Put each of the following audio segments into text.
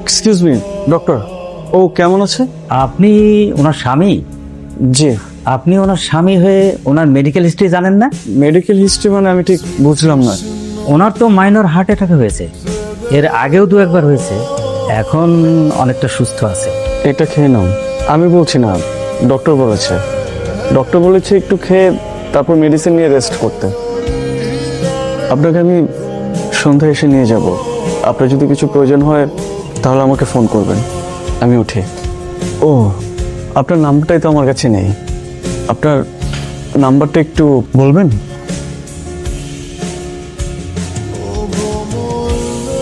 Excuse me doctor ও কেমন আছে? আপনি ওনার স্বামী? জি। আপনি ওনার স্বামী হয়ে ওনার মেডিকেল হিস্ট্রি জানেন না? মেডিকেল হিস্ট্রি মানে আমি ঠিক বুঝলাম না। ওনার তো মাইনর হার্ট অ্যাটাক হয়েছে। এর আগেও দু একবার হয়েছে। এখন অনেকটা সুস্থ আছে। এটা খেয়ে নাও। আমি বলছি না ডক্টর বলেছে। ডক্টর বলেছে একটু খেয়ে তারপর মেডিসিন নিয়ে রেস্ট করতে। আপনাকে আমি সন্ধ্যায় এসে নিয়ে যাব। আপনার যদি কিছু প্রয়োজন হয় তাহলে আমাকে ফোন করবেন। আমি উঠি। ও আপনার নাম্বারটাই তো আমার কাছে নেই। আপনার নাম্বারটা একটু বলবেন?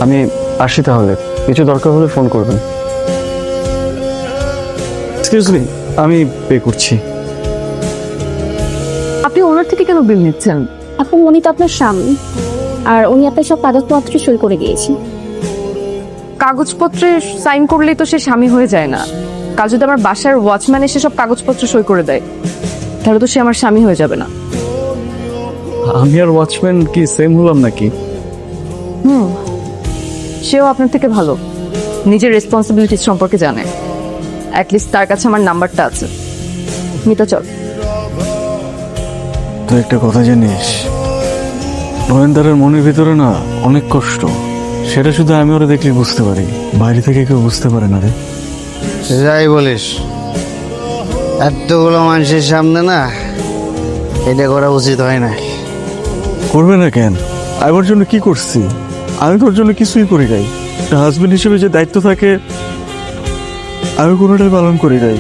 আমি আসি তাহলে। কিছু দরকার হলে ফোন করবেন। এক্সকিউজ মি আমি পে করছি। আপনি ওনার থেকে কেন বিল নিচ্ছেন? আপু উনি তো আপনার স্বামী। আর উনি আপনার সব কাগজপত্র সই করে গিয়েছে কাগজপত্রে সাইন করলেই তো সে স্বামী হয়ে যায় না। কাল যদি আমার বাসার ওয়াচম্যান এসে সব কাগজপত্র সই করে দেয় তাহলে তো সে আমার স্বামী হয়ে যাবে না। আমি আর ওয়াচম্যান কি সেম হলাম নাকি? হুম সেও আপনার থেকে ভালো। নিজের রেসপন্সিবিলিটি সম্পর্কে জানে। অ্যাটলিস্ট তার কাছে আমার নাম্বারটা আছে। মিতা চল। তুই একটা কথা জানিস? নরেন্দারের মনের ভিতরে না অনেক কষ্ট। সেটা শুধু আমি ওরা দেখলে বুঝতে পারি। বাইরে থেকে কেউ বুঝতে পারে না রে। যাই বলিস। এতগুলো মানুষের সামনে না এটা করা উচিত হয় না। করবে না কেন? আমার জন্য কি করছি? আমি তোর জন্য কিছুই করি নাই। হাজবেন্ড হিসেবে যে দায়িত্ব থাকে আমি কোনোটাই পালন করি নাই।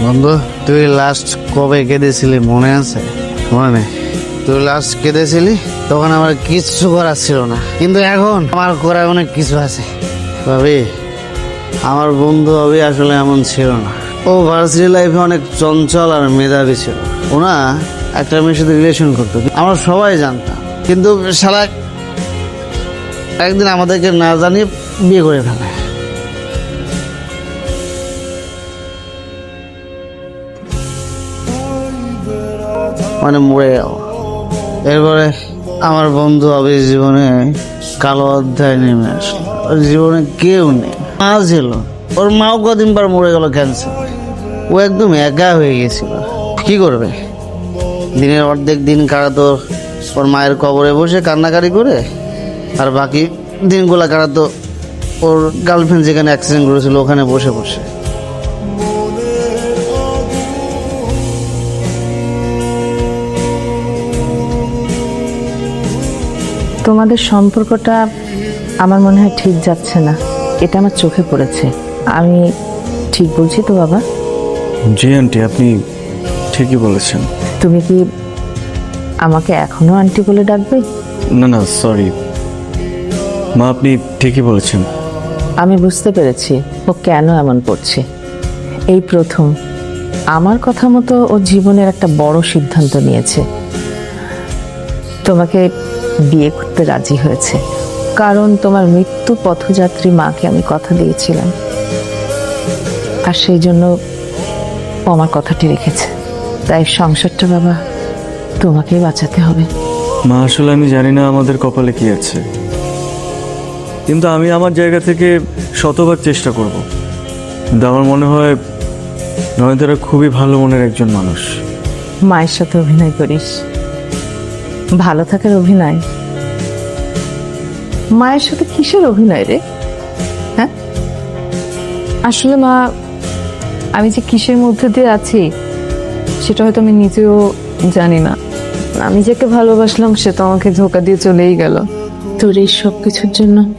বন্ধু তুই লাস্ট কবে কেঁদেছিলি মনে আছে? মনে তুই লাস্ট কেঁদেছিলি? তখন আমার কিচ্ছু করার ছিল না। কিন্তু এখন আমার করার অনেক কিছু আছে। ভাবি, আমার বন্ধু হবে আসলে এমন ছিল না। ও ভার্সিটি লাইফে অনেক চঞ্চল আর মেধাবী ছিল। ওনা একটা মেয়ের সাথে রিলেশন করতো। আমরা সবাই জানতাম। কিন্তু সারা একদিন আমাদেরকে না জানিয়ে বিয়ে করে ফেলে। মানে মরে গেল। এরপরে আমার বন্ধু অবির জীবনে কালো অধ্যায় নেমে আসলো। ওর জীবনে কেউ নেই। মা ছিল। ওর মাও কদিন পর মরে গেল ক্যান্সার ও একদম একা হয়ে গেছিল। কি করবে? দিনের অর্ধেক দিন কাটাতো ওর। মায়ের কবরে বসে কান্নাকারি করে। আর বাকি দিনগুলো কাটাতো ওর গার্লফ্রেন্ড যেখানে অ্যাক্সিডেন্ট করেছিল, ওখানে বসে বসে। তোমাদের সম্পর্কটা আমার মনে হয় ঠিক যাচ্ছে না। এটা আমার চোখে পড়েছে। আমি ঠিক বলছি তো বাবা? জি আন্টি আপনি ঠিকই বলেছেন। তুমি কি আমাকে এখনও আন্টি বলে ডাকবে? না না সরি মা আপনি ঠিকই বলেছেন। আমি বুঝতে পেরেছি ও কেন এমন করছে। এই প্রথম আমার কথা মতো ও জীবনের একটা বড় সিদ্ধান্ত নিয়েছে। তোমাকে বিয়ে করতে রাজি হয়েছে। কারণ তোমার মৃত্যু পথযাত্রী মাকে আমি কথা দিয়েছিলাম। আর সেই জন্য ও আমার কথাটি রেখেছে। তাই সংসারটা বাবা তোমাকেই বাঁচাতে হবে। মা আসলে আমি জানি না আমাদের কপালে কি আছে। কিন্তু আমি আমার জায়গা থেকে শতবার চেষ্টা করব। আমার মনে হয় নয়নতারা খুবই ভালো মনের একজন মানুষ। মায়ের সাথে অভিনয় করিস। ভালো থাকার অভিনয়। মায়ের সাথে কিসের অভিনয় রে? হ্যাঁ? আসলে মা আমি যে কিসের মধ্যে দিয়ে আছি সেটা হয়তো আমি নিজেও জানি না। আমি যাকে ভালোবাসলাম সে তো আমাকে ধোকা দিয়ে চলেই গেল। তোর এই সব কিছুর জন্য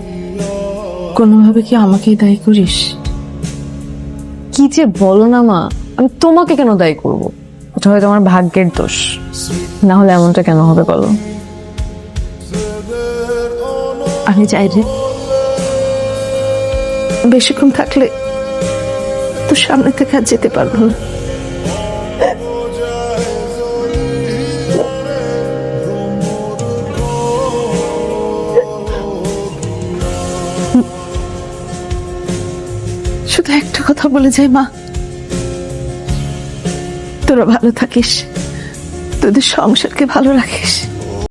কোনোভাবে কি আমাকেই দায়ী করিস? কি যে বলো না মা আমি তোমাকে কেন দায়ী করব? ওটা হয়তো আমার ভাগ্যের দোষ। না হলে এমনটা কেন হবে বলো? আমি চাই রে। বেশিক্ষণ থাকলে তো সামনে থেকে আর যেতে পারব না। শুধু একটা কথা বলে যাই, মা। তোরা ভালো থাকিস তোদের সংসারকে ভালো রাখিস।